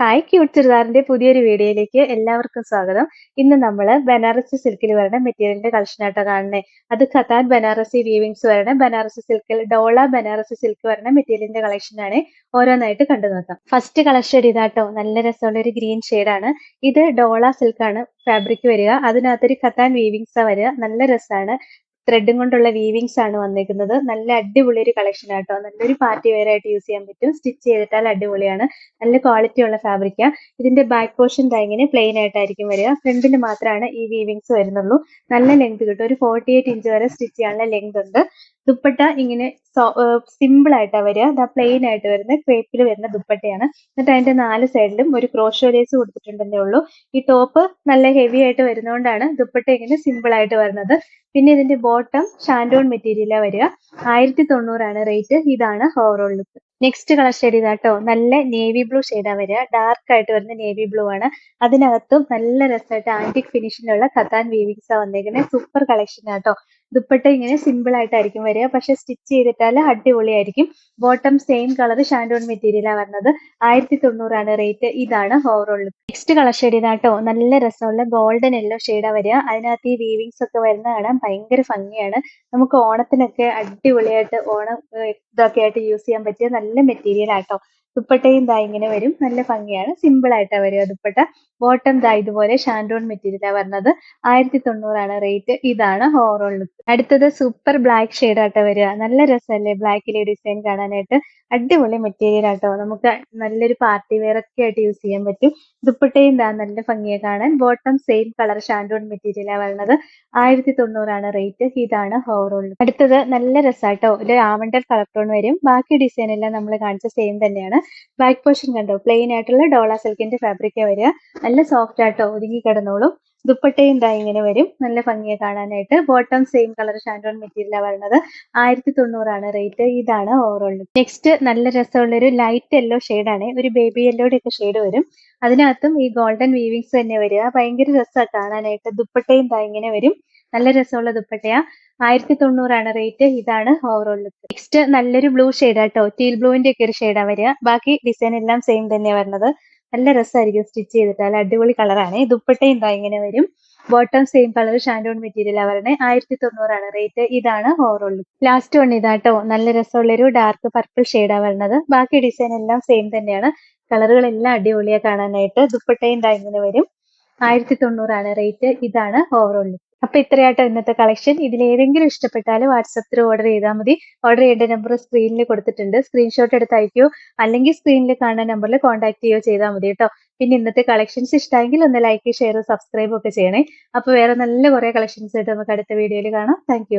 Hi cute ചുരിദാറിന്റെ പുതിയൊരു വീഡിയോയിലേക്ക് എല്ലാവർക്കും സ്വാഗതം. ഇന്ന് നമ്മൾ ബനാറസി സിൽക്കിൽ വരണ മെറ്റീരിയലിന്റെ കളക്ഷൻ കാണുന്നത് അത് ഖത്താൻ ബനാറസി വീവിങ്സ് വരണ ബനാറസി സിൽക്കിൽ ഡോള ബനാറസി സിൽക്ക് വരണ മെറ്റീരിയലിന്റെ കളക്ഷൻ ആണ് ഓരോന്നായിട്ട് കണ്ടു നോക്കാം. ഫസ്റ്റ് കളക്ഷൻ ഇതാട്ടോ. നല്ല രസമുള്ള ഒരു ഗ്രീൻ ആണ്. ഇത് ഡോള സിൽക്കാണ് ഫാബ്രിക് വരിക. അതിനകത്തൊരു ഖത്താൻ വീവിങ്സ് വരിക. നല്ല രസമാണ് ത്രെഡും കൊണ്ടുള്ള വീവിങ്സ് ആണ് വന്നിരിക്കുന്നത് നല്ല അടിപൊളി ഒരു കളക്ഷൻ ആട്ടോ. നല്ലൊരു പാർട്ടി വെയർ ആയിട്ട് യൂസ് ചെയ്യാൻ പറ്റും. സ്റ്റിച്ച് ചെയ്തിട്ടാൽ അടിപൊളിയാണ്. നല്ല ക്വാളിറ്റി ഉള്ള ഫാബ്രിക്കാ ഇതിന്റെ ബാക്ക് പോർഷൻ ഇങ്ങനെ പ്ലെയിൻ ആയിട്ടായിരിക്കും വരിക. ഫ്രണ്ടിൽ മാത്രമാണ് ഈ വീവിങ്സ് വരുന്നുള്ളൂ. നല്ല ലെങ്ത് കിട്ടും. ഒരു ഫോർട്ടി എയ്റ്റ് ഇഞ്ച് വരെ സ്റ്റിച്ച് ചെയ്യാനുള്ള ലെങ്ത് ഉണ്ട്. ദുപ്പട്ട ഇങ്ങനെ സിമ്പിൾ ആയിട്ടാണ് വരിക. ദാ പ്ലെയിൻ ആയിട്ട് വരുന്ന ക്രേപ്പിൽ വരുന്ന ദുപ്പട്ടയാണ്. എന്നിട്ട് അതിന്റെ നാല് സൈഡിലും ഒരു ക്രോഷോ ലേസ് കൊടുത്തിട്ടുണ്ടെന്നേ ഉള്ളൂ. ഈ ടോപ്പ് നല്ല ഹെവി ആയിട്ട് വരുന്നതുകൊണ്ടാണ് ദുപ്പട്ട ഇങ്ങനെ സിമ്പിൾ ആയിട്ട് വരുന്നത്. പിന്നെ ഇതിന്റെ ബോട്ടം ഷാൻഡോൺ മെറ്റീരിയലാണ് വരിക. ആയിരത്തി തൊണ്ണൂറാണ് റേറ്റ് ഇതാണ് overall look next colour shade ഇതാട്ടോ. നല്ല നേവി ബ്ലൂ ഷെയ്ഡാ വരിക. ഡാർക്ക് ആയിട്ട് വരുന്ന നേവി ബ്ലൂ ആണ്. അതിനകത്തും നല്ല രസമായിട്ട് ആന്റിക് ഫിനിഷിലുള്ള കത്താൻ വീവിങ്സാ വന്നേക്കുന്നത് സൂപ്പർ കളക്ഷൻ ആട്ടോ ദുപ്പട്ട ഇങ്ങനെ സിമ്പിൾ ആയിട്ടായിരിക്കും വരിക. പക്ഷെ സ്റ്റിച്ച് ചെയ്തിട്ടാൽ അടിപൊളിയായിരിക്കും. ബോട്ടം സെയിം കളർ ഷാൻഡോൺ മെറ്റീരിയലാണ് വരുന്നത്. ആയിരത്തി തൊണ്ണൂറാണ് റേറ്റ് ഇതാണ് ഓവറോൾ നെക്സ്റ്റ് കളർ ഷെയ്ഡ് ഇതാട്ടോ നല്ല രസമുള്ള ഗോൾഡൻ യെല്ലോ ഷെയ്ഡാ വരിക. അതിനകത്ത് ഈ വീവിങ്സ് ഒക്കെ വരുന്ന കാണാൻ ഭയങ്കര ഭംഗിയാണ്. നമുക്ക് ഓണത്തിനൊക്കെ അടിപൊളിയായിട്ട് ഓണം ഇതൊക്കെ ആയിട്ട് യൂസ് ചെയ്യാൻ പറ്റിയ നല്ല മെറ്റീരിയൽ ആട്ടോ ദുപ്പട്ടയും ദാ ഇങ്ങനെ വരും. നല്ല ഭംഗിയാണ്. സിമ്പിൾ ആയിട്ടാണ് വരിക ദുപ്പട്ട. ബോട്ടം ദാ ഇതുപോലെ ഷാൻഡോൺ മെറ്റീരിയലാണ് വരുന്നത്. ആയിരത്തി തൊണ്ണൂറാണ് റേറ്റ് ഇതാണ് ഓവറോൾ ലുക്ക് അടുത്തത് സൂപ്പർ ബ്ലാക്ക് ഷെയ്ഡ് ആട്ടോ വരിക. നല്ല രസമല്ലേ ബ്ലാക്കിലെ ഡിസൈൻ കാണാനായിട്ട്? അടിപൊളി മെറ്റീരിയൽ ആട്ടോ. നമുക്ക് നല്ലൊരു പാർട്ടി വെയർ ഒക്കെ ആയിട്ട് യൂസ് ചെയ്യാൻ പറ്റും. ദുപ്പട്ടയും ദാ നല്ല ഭംഗിയെ കാണാൻ. ബോട്ടം സെയിം കളർ ഷാൻഡോൺ മെറ്റീരിയലാണ് വരുന്നത് ആയിരത്തി തൊണ്ണൂറാണ് റേറ്റ് ഇതാണ് ഹോറോൾ അടുത്തത് നല്ല രസാട്ടോ. ഒരു ആവണ്ടർ കളർ ടോൺ വരും. ബാക്കി ഡിസൈൻ എല്ലാം നമ്മൾ കാണിച്ച സെയിം തന്നെയാണ്. ബാക്ക് പോർഷൻ കണ്ടോ? പ്ലെയിൻ ആയിട്ടുള്ള ഡോള സിൽക്കിന്റെ ഫാബ്രിക്കാണ് വരിക. നല്ല സോഫ്റ്റ് ആട്ടോ. ഒതുങ്ങി കിടന്നോളും. ദുപ്പട്ടയും ഇതാ ഇങ്ങനെ വരും. നല്ല ഭംഗിയെ കാണാനായിട്ട്. ബോട്ടം സെയിം കളർ ഷാൻഡോൺ മെറ്റീരിയലാണ് വരുന്നത് ആയിരത്തി തൊണ്ണൂറാണ് റേറ്റ് ഇതാണ് ഓവറോൾ നെക്സ്റ്റ് നല്ല രസമുള്ള ഒരു ലൈറ്റ് യെല്ലോ ആണ്. ഒരു ബേബി യെല്ലോയുടെ ഒക്കെ ഷെയ്ഡ് വരും. അതിനകത്തും ഈ ഗോൾഡൻ വീവിങ്സ് തന്നെ വരിക. ഭയങ്കര രസമാണ് കാണാനായിട്ട്. ദുപ്പട്ടയും ഇതാ ഇങ്ങനെ വരും. നല്ല രസമുള്ള ദുപ്പട്ടയാ. ആയിരത്തി തൊണ്ണൂറാണ് റേറ്റ് ഇതാണ് ഓവറോൾ ലുക്ക് നെക്സ്റ്റ് നല്ലൊരു ബ്ലൂ ഷെയ്ഡ് ആട്ടോ ടീൽ ബ്ലൂവിന്റെ ഒക്കെ ഒരു ഷെയ്ഡാ വരിക. ബാക്കി ഡിസൈൻ എല്ലാം സെയിം തന്നെയാണ് വരുന്നത് നല്ല രസമായിരിക്കും സ്റ്റിച്ച് ചെയ്തിട്ട്. നല്ല അടിപൊളി കളറാണ്. ദുപ്പട്ടയും ഇതാ ഇങ്ങനെ വരും. ബോട്ടം സെയിം കളർ ഷാൻഡോൺ മെറ്റീരിയൽ വരണേ. ആയിരത്തി തൊണ്ണൂറാണ് റേറ്റ് ഇതാണ് ഓവറോൾ ലാസ്റ്റ് വൺ ഇതാട്ടോ. നല്ല രസമുള്ള ഒരു ഡാർക്ക് പർപ്പിൾ ഷെയ്ഡാണ് വരുന്നത് ബാക്കി ഡിസൈൻ എല്ലാം സെയിം തന്നെയാണ്. കളറുകളെല്ലാം അടിപൊളിയാണ് കാണാനായിട്ട്. ദുപ്പട്ടയും ഇതാ ഇങ്ങനെ വരും. ആയിരത്തി തൊണ്ണൂറാണ് റേറ്റ് ഇതാണ് ഓവറോൾ അപ്പൊ ഇത്രയായിട്ട് ഇന്നത്തെ കളക്ഷൻ ഇതിൽ ഏതെങ്കിലും ഇഷ്ടപ്പെട്ടാൽ വാട്സപ്പിൽ ഓർഡർ ചെയ്താൽ മതി. ഓർഡർ ചെയ്യേണ്ട നമ്പർ സ്ക്രീനിൽ കൊടുത്തിട്ടുണ്ട്. സ്ക്രീൻഷോട്ട് എടുത്ത് അയക്കുകയോ അല്ലെങ്കിൽ സ്ക്രീനിൽ കാണുന്ന നമ്പറിൽ കോൺടാക്ട് ചെയ്യുകയോ ചെയ്താൽ മതി കേട്ടോ. പിന്നെ ഇന്നത്തെ കളക്ഷൻസ് ഇഷ്ടമെങ്കിൽ ഒന്ന് ലൈക്ക് ഷെയർ സബ്സ്ക്രൈബ് ഒക്കെ ചെയ്യണേ. അപ്പൊ വേറെ നല്ല കുറെ കളക്ഷൻസ് ആയിട്ട് നമുക്ക് അടുത്ത വീഡിയോയിൽ കാണാം. താങ്ക്